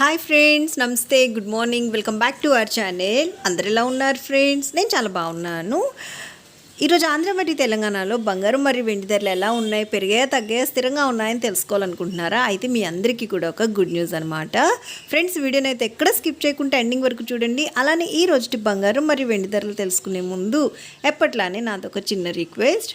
Hi friends నమస్తే good morning welcome back to our channel అందరు ఎలా ఉన్నారు ఫ్రెండ్స్ నేను చాలా బాగున్నాను. ఈరోజు ఆంధ్ర మరియు తెలంగాణలో బంగారం మరియు వెండి ధరలు ఎలా ఉన్నాయి పెరిగాయా తగ్గాయా స్థిరంగా ఉన్నాయని తెలుసుకోవాలనుకుంటున్నారా? అయితే మీ అందరికీ కూడా ఒక గుడ్ న్యూస్ అనమాట ఫ్రెండ్స్ వీడియోని అయితే ఎక్కడ స్కిప్ చేయకుండా ఎండింగ్ వరకు చూడండి. అలానే ఈ రోజుటి బంగారం మరియు వెండి ధరలు తెలుసుకునే ముందు ఎప్పట్లానే నాదొక చిన్న రిక్వెస్ట్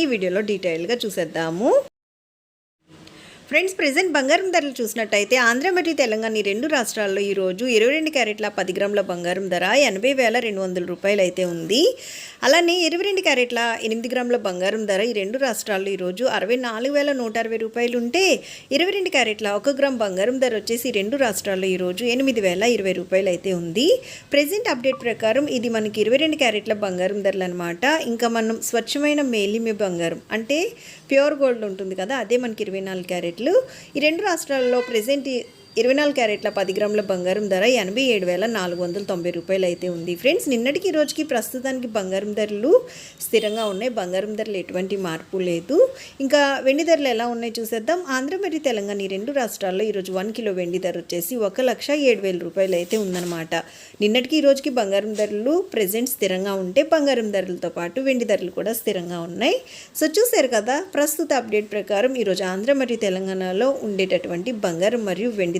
ఈ వీడియోలో డీటెయిల్గా చూసేద్దాము. ఫ్రెండ్స్ ప్రజెంట్ బంగారం ధరలు చూసినట్టయితే ఆంధ్ర మరియు తెలంగాణ ఈ రెండు రాష్ట్రాల్లో ఈరోజు ఇరవై రెండు క్యారెట్ల పది గ్రాముల బంగారం ధర ఎనభై వేల రెండు వందల రూపాయలు అయితే ఉంది. అలానే ఇరవై రెండు క్యారెట్ల ఎనిమిది గ్రాముల బంగారం ధర ఈ రెండు రాష్ట్రాల్లో ఈరోజు అరవై నాలుగు వేల నూట అరవై రూపాయలు ఉంటే ఇరవై రెండు క్యారెట్ల ఒక గ్రామ్ బంగారం ధర వచ్చేసి రెండు రాష్ట్రాల్లో ఈరోజు ఎనిమిది వేల ఇరవై రూపాయలు అయితే ఉంది. ప్రజెంట్ అప్డేట్ ప్రకారం ఇది మనకి ఇరవై రెండు క్యారెట్ల బంగారం ధరలు అనమాట ఇంకా మనం స్వచ్ఛమైన మేలిమి బంగారం అంటే ప్యూర్ గోల్డ్ ఉంటుంది కదా అదే మనకి ఇరవై నాలుగు క్యారెట్ ఈ రెండు రాష్ట్రాల్లో ప్రజెంట్ ఇరవై నాలుగు క్యారెట్ల పది గ్రాముల బంగారం ధర ఎనభై ఏడు వేల నాలుగు వందల తొంభై రూపాయలు అయితే ఉంది. ఫ్రెండ్స్ నిన్నటికి ఈ రోజుకి ప్రస్తుతానికి బంగారం ధరలు స్థిరంగా ఉన్నాయి. బంగారం ధరలు ఎటువంటి మార్పు లేదు. ఇంకా వెండి ధరలు ఎలా ఉన్నాయి చూసేద్దాం. ఆంధ్ర మరియు తెలంగాణ ఈ రెండు రాష్ట్రాల్లో ఈరోజు వన్ కిలో వెండి ధర వచ్చేసి ఒక లక్ష ఏడు వేల రూపాయలు అయితే ఉందన్నమాట. నిన్నటికి ఈ రోజుకి బంగారం ధరలు ప్రజెంట్ స్థిరంగా ఉంటే బంగారం ధరలతో పాటు వెండి ధరలు కూడా స్థిరంగా ఉన్నాయి. సో చూశారు కదా ప్రస్తుత అప్డేట్ ప్రకారం ఈరోజు ఆంధ్ర మరియు తెలంగాణలో ఉండేటటువంటి బంగారం మరియు వెండి